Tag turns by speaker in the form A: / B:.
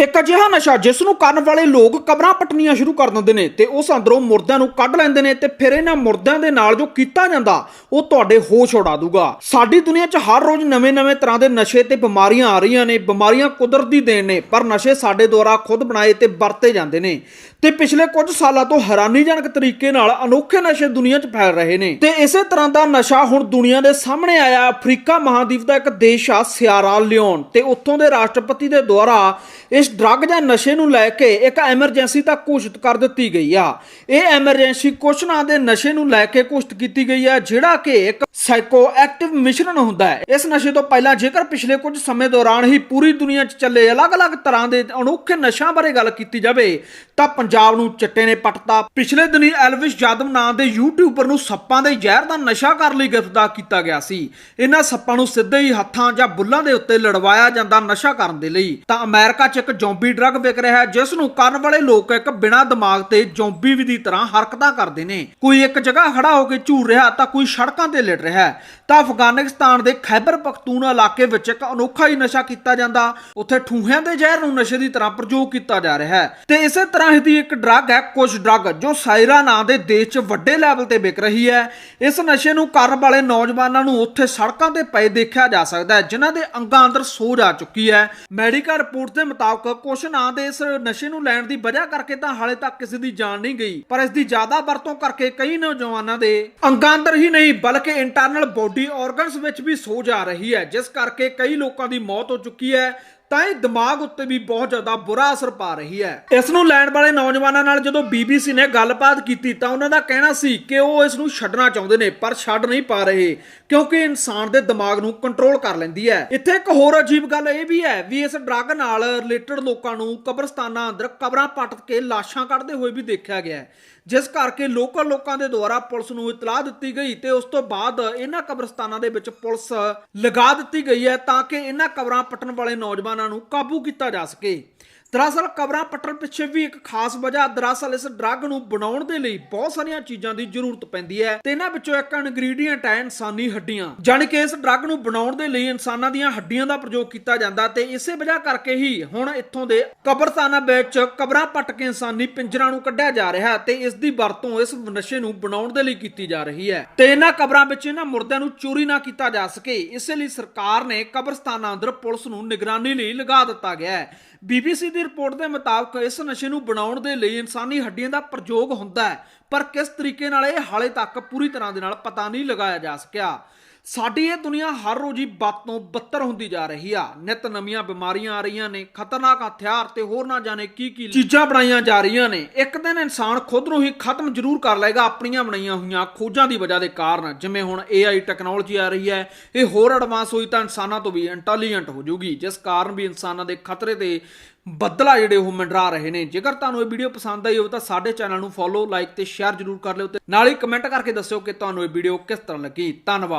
A: ਇੱਕ ਅਜਿਹਾ ਨਸ਼ਾ ਜਿਸ ਨੂੰ ਕਰਨ ਵਾਲੇ ਲੋਕ ਕਬਰਾਂ ਪਟਣੀਆਂ ਸ਼ੁਰੂ ਕਰ ਦਿੰਦੇ ਨੇ ਤੇ ਉਸ ਅੰਦਰੋਂ ਮੁਰਦਿਆਂ ਨੂੰ ਕੱਢ ਲੈਂਦੇ ਨੇ ਤੇ ਫਿਰ ਇਹਨਾਂ ਮੁਰਦਿਆਂ ਦੇ ਨਾਲ ਜੋ ਕੀਤਾ ਜਾਂਦਾ, ਉਹ ਤੁਹਾਡੇ ਹੋਸ਼ ਉਡਾ ਦੂਗਾ। ਸਾਡੀ ਦੁਨੀਆ 'ਚ ਹਰ ਰੋਜ਼ ਨਵੇਂ-ਨਵੇਂ ਤਰ੍ਹਾਂ ਦੇ ਨਸ਼ੇ ਤੇ ਬਿਮਾਰੀਆਂ ਆ ਰਹੀਆਂ ਨੇ, ਬਿਮਾਰੀਆਂ ਕੁਦਰਤੀ ਦੇਣ ਨੇ, ਪਰ ਨਸ਼ੇ ਸਾਡੇ ਦੁਆਰਾ ਖੁਦ ਬਣਾਏ ਤੇ ਵਰਤੇ ਜਾਂਦੇ ਨੇ। ਤੇ ਪਿਛਲੇ ਕੁਝ ਸਾਲਾਂ ਤੋਂ ਹੈਰਾਨੀਜਨਕ ਤਰੀਕੇ ਨਾਲ ਅਨੋਖੇ ਨਸ਼ੇ ਦੁਨੀਆ 'ਚ ਫੈਲ ਰਹੇ ਨੇ। ਤੇ ਇਸੇ ਤਰ੍ਹਾਂ ਦਾ ਨਸ਼ਾ ਹੁਣ ਦੁਨੀਆ ਦੇ ਸਾਹਮਣੇ ਆਇਆ। ਅਫਰੀਕਾ ਮਹਾਦੀਪ ਦਾ ਇੱਕ ਦੇਸ਼ ਆ, ਸਿਆਰਾ ਲਿਓਨ। ਤੇ ਉੱਥੋਂ ਦੇ ਰਾਸ਼ਟਰਪਤੀ ਦੇ ਦੁਆਰਾ ਇਸ ਡਰੱਗ ਜਾਂ ਨਸ਼ੇ ਨੂੰ ਲੈ ਕੇ ਇੱਕ ਐਮਰਜੈਂਸੀ ਤੱਕ ਘੋਸ਼ਿਤ ਕਰ ਦਿੱਤੀ ਗਈ ਆ। ਇਹ ਐਮਰਜੈਂਸੀ ਕੁਛ ਨਾਂ ਦੇ ਨਸ਼ੇ ਨੂੰ ਲੈ ਕੇ ਘੋਸ਼ਿਤ ਕੀਤੀ ਗਈ ਆ, ਜਿਹੜਾ ਕਿ ਇੱਕ ਸਾਈਕੋ ਐਕਟਿਵ ਮਿਸ਼ਰਣ ਹੁੰਦਾ ਹੈ। ਇਸ ਨਸ਼ੇ ਤੋਂ ਪਹਿਲਾਂ ਜੇਕਰ ਪਿਛਲੇ ਕੁਝ ਸਮੇਂ ਦੌਰਾਨ ਹੀ ਪੂਰੀ ਦੁਨੀਆ 'ਚ ਚੱਲੇ ਅਲੱਗ-ਅਲੱਗ ਤਰ੍ਹਾਂ ਦੇ ਅਨੋਖੇ ਨਸ਼ਿਆਂ ਬਾਰੇ ਗੱਲ ਕੀਤੀ ਜਾਵੇ, ਤਾਂ ਪੰਜਾਬ ਨੂੰ ਚੱਟੇ ਨੇ ਪਟਤਾ। ਪਿਛਲੇ ਦਿਨੀ ਐਲਵਿਸ ਜਾਦਵ ਨਾਂ ਦੇ ਯੂਟਿਊਬਰ ਨੂੰ ਸੱਪਾਂ ਦੇ ਜ਼ਹਿਰ ਦਾ ਨਸ਼ਾ ਕਰਨ ਲਈ ਗ੍ਰਿਫਤਾਰ ਕੀਤਾ ਗਿਆ ਸੀ। ਇਹਨਾਂ ਸੱਪਾਂ ਨੂੰ ਸਿੱਧੇ ਹੀ ਹੱਥਾਂ ਜਾਂ ਬੁੱਲਾਂ ਦੇ ਉੱਤੇ ਲੜਵਾਇਆ ਜਾਂਦਾ ਨਸ਼ਾ ਕਰਨ ਦੇ ਲਈ। ਤਾਂ ਅਮਰੀਕਾ 'ਚ ਇੱਕ ਜ਼ੋਂਬੀ ਡਰੱਗ ਵਿਕ ਰਿਹਾ ਹੈ, ਜਿਸ ਨੂੰ ਕਰਨ ਵਾਲੇ ਲੋਕ ਇੱਕ ਬਿਨਾਂ ਦਿਮਾਗ ਤੇ ਜ਼ੋਂਬੀ ਵੀ ਦੀ ਤਰ੍ਹਾਂ ਹਰਕਤਾਂ ਕਰਦੇ ਨੇ। ਕੋਈ ਇੱਕ ਜਗ੍ਹਾ ਖੜਾ ਹੋ ਕੇ ਝੂਰ ਰਿਹਾ ਤਾਂ ਕੋਈ ਸੜਕਾਂ ਤੇ ਲੜ ਰਿਹਾ ਹੈ। ਤਾਂ ਅਫਗਾਨਿਸਤਾਨ ਦੇ ਖੈਬਰ ਪਖਤੂਨ ਇਲਾਕੇ ਵਿੱਚ ਇੱਕ ਅਨੋਖਾ ਹੀ ਨਸ਼ਾ ਕੀਤਾ ਜਾਂਦਾ। ਉੱਥੇ ਠੂਹਿਆਂ ਦੇ ਜ਼ਹਿਰ ਨੂੰ ਨਸ਼ੇ ਦੀ ਤਰ੍ਹਾਂ ਪ੍ਰਯੋਗ ਕੀਤਾ ਜਾ ਰਿਹਾ ਹੈ। ਤੇ ਇਸੇ ਤਰ੍ਹਾਂ ਹੀ ਦੀ ਇੱਕ ਡਰੱਗ ਹੈ ਕੁਝ ਡਰੱਗ, ਜੋ ਸਾਇਰਾ ਨਾਂ ਦੇ ਦੇਸ਼ 'ਚ ਵੱਡੇ ਲੈਵਲ ਤੇ ਵਿਕ ਰਹੀ ਹੈ। ਇਸ ਨਸ਼ੇ ਨੂੰ ਕਰਨ ਵਾਲੇ ਨੌਜਵਾਨਾਂ ਨੂੰ ਉੱਥੇ ਸੜਕਾਂ ਤੇ ਪਏ ਦੇਖਿਆ ਜਾ ਸਕਦਾ ਹੈ, ਜਿਨ੍ਹਾਂ ਦੇ ਅੰਗਾਂ ਅੰਦਰ ਸੋਜ ਆ ਚੁੱਕੀ ਹੈ। ਮੈਡੀਕਲ ਰਿਪੋਰਟ ਦੇ ਮੁਤਾਬਕ ਕੁਝ ਨਾਂ ਦੇ ਇਸ ਨਸ਼ੇ ਨੂੰ ਲੈਣ ਦੀ ਵਜ੍ਹਾ ਕਰਕੇ ਤਾਂ ਹਾਲੇ ਤੱਕ ਕਿਸੇ ਦੀ ਜਾਨ ਨਹੀਂ ਗਈ। ਪਰ ਇਸ ਦੀ ਜ਼ਿਆਦਾ ਵਰਤੋਂ ਕਰਕੇ ਕਈ ਨੌਜਵਾਨਾਂ ਦੇ ਅੰਗਾਂ ਅੰਦਰ ਹੀ ਨਹੀਂ, ਬਲਕਿ ਇੰਟਰਨਲ ਬੋਡੀ ਆਰਗਨਸ ਵਿੱਚ ਵੀ ਸੋਜ ਆ ਰਹੀ ਹੈ, ਜਿਸ ਕਰਕੇ ਕਈ ਲੋਕਾਂ ਦੀ ਮੌਤ ਹੋ ਚੁੱਕੀ ਹੈ। ਤਾਂ ਇਹ ਦਿਮਾਗ ਉੱਤੇ ਵੀ ਬਹੁਤ ਜ਼ਿਆਦਾ ਬੁਰਾ ਅਸਰ ਪਾ ਰਹੀ ਹੈ। ਇਸ ਨੂੰ ਲੈਣ ਵਾਲੇ ਨੌਜਵਾਨਾਂ ਨਾਲ ਜਦੋਂ BBC ਨੇ ਗੱਲਬਾਤ ਕੀਤੀ ਤਾਂ ਉਹਨਾਂ ਦਾ ਕਹਿਣਾ ਸੀ ਕਿ ਉਹ ਇਸ ਨੂੰ ਛੱਡਣਾ ਚਾਹੁੰਦੇ ਨੇ, ਪਰ ਛੱਡ ਨਹੀਂ ਪਾ ਰਹੇ ਕਿਉਂਕਿ ਇਨਸਾਨ ਦੇ ਦਿਮਾਗ ਨੂੰ ਕੰਟਰੋਲ ਕਰ ਲੈਂਦੀ ਹੈ। ਇੱਥੇ ਇੱਕ ਹੋਰ ਅਜੀਬ ਗੱਲ ਇਹ ਵੀ ਹੈ ਵੀ ਇਸ ਡਰੱਗ ਨਾਲ ਰਿਲੇਟਡ ਲੋਕਾਂ ਨੂੰ ਕਬਰਸਤਾਨਾਂ ਅੰਦਰ ਕਬਰਾਂ ਪੱਟ ਕੇ ਲਾਸ਼ਾਂ ਕੱਢਦੇ ਹੋਏ ਵੀ ਦੇਖਿਆ ਗਿਆ ਜਿਸ ਕਰਕੇ ਲੋਕਲ ਲੋਕਾਂ ਦੇ ਦੁਆਰਾ ਪੁਲਿਸ ਨੂੰ ਇਤਲਾਹ ਦਿੱਤੀ ਗਈ ਤੇ ਉਸ ਤੋਂ ਬਾਅਦ ਇਹਨਾਂ ਕਬਰਸਤਾਨਾਂ ਦੇ ਵਿੱਚ ਪੁਲਿਸ ਲਗਾ ਦਿੱਤੀ ਗਈ ਹੈ ਤਾਂ ਕਿ ਇਹਨਾਂ ਕਬਰਾਂ ਪੱਟਣ ਵਾਲੇ ਨੌਜਵਾਨਾਂ ਨੂੰ ਕਾਬੂ ਕੀਤਾ ਜਾ ਸਕੇ। ਦਰਅਸਲ ਕਬਰਾਂ ਪੱਟਣ ਪਿੱਛੇ ਵੀ ਇੱਕ ਖਾਸ ਵਜ੍ਹਾ ਦਰਅਸਲ ਇਸ ਡਰੱਗ ਨੂੰ ਬਣਾਉਣ ਦੇ ਲਈ ਬਹੁਤ ਸਾਰੀਆਂ ਚੀਜ਼ਾਂ ਦੀ ਜ਼ਰੂਰਤ ਪੈਂਦੀ ਹੈ ਤੇ ਇਹਨਾਂ ਵਿੱਚੋਂ ਇੱਕ ਇਨਗਰੀਡੀਅੰਟ ਹੈ ਇਨਸਾਨੀ ਹੱਡੀਆਂ। ਜਾਣੀ ਕਿ ਇਸ ਡਰੱਗ ਨੂੰ ਬਣਾਉਣ ਦੇ ਲਈ ਇਨਸਾਨਾਂ ਦੀਆਂ ਹੱਡੀਆਂ ਦਾ ਪ੍ਰਯੋਗ ਕੀਤਾ ਜਾਂਦਾ ਤੇ ਇਸੇ ਵਜ੍ਹਾ ਕਰਕੇ ਹੀ ਹੁਣ ਇੱਥੋਂ ਦੇ ਕਬਰਸਤਾਨਾਂ ਵਿੱਚ ਕਬਰਾਂ ਪੱਟ ਕੇ ਇਨਸਾਨੀ ਪਿੰਜਰਾਂ ਨੂੰ ਕੱਢਿਆ ਜਾ ਰਿਹਾ ਤੇ ਇਸ ਦੀ ਵਰਤੋਂ ਇਸ ਨਸ਼ੇ ਨੂੰ ਬਣਾਉਣ ਦੇ ਲਈ ਕੀਤੀ ਜਾ ਰਹੀ ਹੈ। ਤੇ ਇਹਨਾਂ ਕਬਰਾਂ ਵਿੱਚ ਇਹਨਾਂ ਮੁਰਦਿਆਂ ਨੂੰ ਚੋਰੀ ਨਾ ਕੀਤਾ ਜਾ ਸਕੇ, ਇਸੇ ਲਈ ਸਰਕਾਰ ਨੇ ਕਬਰਸਤਾਨਾਂ ਅੰਦਰ ਪੁਲਿਸ ਨੂੰ ਨਿਗਰਾਨੀ ਲਈ ਲਗਾ ਦਿੱਤਾ ਗਿਆ ਹੈ। BBC ਦੀ ਰਿਪੋਰਟ ਦੇ ਮੁਤਾਬਕ ਇਸ ਨਸ਼ੇ ਨੂੰ ਬਣਾਉਣ ਦੇ ਲਈ ਇਨਸਾਨੀ ਹੱਡੀਆਂ ਦਾ ਪ੍ਰਯੋਗ ਹੁੰਦਾ ਹੈ। ਪਰ ਕਿਸ ਤਰੀਕੇ ਨਾਲ ਇਹ ਹਾਲੇ ਤੱਕ ਪੂਰੀ ਤਰ੍ਹਾਂ ਦੇ ਨਾਲ ਪਤਾ ਨਹੀਂ ਲਗਾਇਆ ਜਾ ਸਕਿਆ। ਸਾਡੀ ਇਹ ਦੁਨੀਆ ਹਰ ਰੋਜ਼ ਹੀ ਬਦ ਤੋਂ ਬੱਤਰ ਹੁੰਦੀ ਜਾ ਰਹੀ ਆ। ਨਿਤ ਨਵੀਆਂ ਬਿਮਾਰੀਆਂ ਆ ਰਹੀਆਂ ਨੇ, ਖਤਰਨਾਕ ਹਥਿਆਰ ਤੇ ਹੋਰ ਨਾ ਜਾਣੇ ਕੀ ਕੀ ਚੀਜ਼ਾਂ ਬਣਾਈਆਂ ਜਾ ਰਹੀਆਂ ਨੇ। ਇੱਕ ਦਿਨ ਇਨਸਾਨ ਖੁਦ ਨੂੰ ਹੀ ਖਤਮ ਜ਼ਰੂਰ ਕਰ ਲਏਗਾ ਆਪਣੀਆਂ ਬਣਾਈਆਂ ਹੋਈਆਂ ਖੋਜਾਂ ਦੀ ਵਜ੍ਹਾ ਦੇ ਕਾਰਨ। ਜਿਵੇਂ ਹੁਣ AI ਟੈਕਨੋਲੋਜੀ ਆ ਰਹੀ ਹੈ, ਇਹ ਹੋਰ ਐਡਵਾਂਸ ਹੋਈ ਤਾਂ ਇਨਸਾਨਾਂ ਤੋਂ ਵੀ ਇੰਟੈਲੀਜੈਂਟ ਹੋ ਜਾਊਗੀ, ਜਿਸ ਕਾਰਨ ਵੀ ਇਨਸਾਨਾਂ ਦੇ ਖਤਰੇ ਤੇ ਬੱਦਲਾ ਜਿਹੜੇ ਉਹ ਮੰਡਰਾ ਰਹੇ ਨੇ। ਜੇਕਰ ਤੁਹਾਨੂੰ ਇਹ ਵੀਡੀਓ ਪਸੰਦ ਆਈ ਹੋਵੇ ਤਾਂ ਸਾਡੇ ਚੈਨਲ ਨੂੰ ਫੋਲੋ ਲਾਈਕ ਤੇ ਸ਼ੇਅਰ ਜ਼ਰੂਰ ਕਰ ਲਿਓ ਤੇ ਨਾਲ ਹੀ ਕਮੈਂਟ ਕਰਕੇ ਦੱਸਿਓ ਕਿ ਤੁਹਾਨੂੰ ਇਹ ਵੀਡੀਓ ਕਿਸ ਤਰ੍ਹਾਂ ਲੱਗੀ। ਧੰਨਵਾਦ।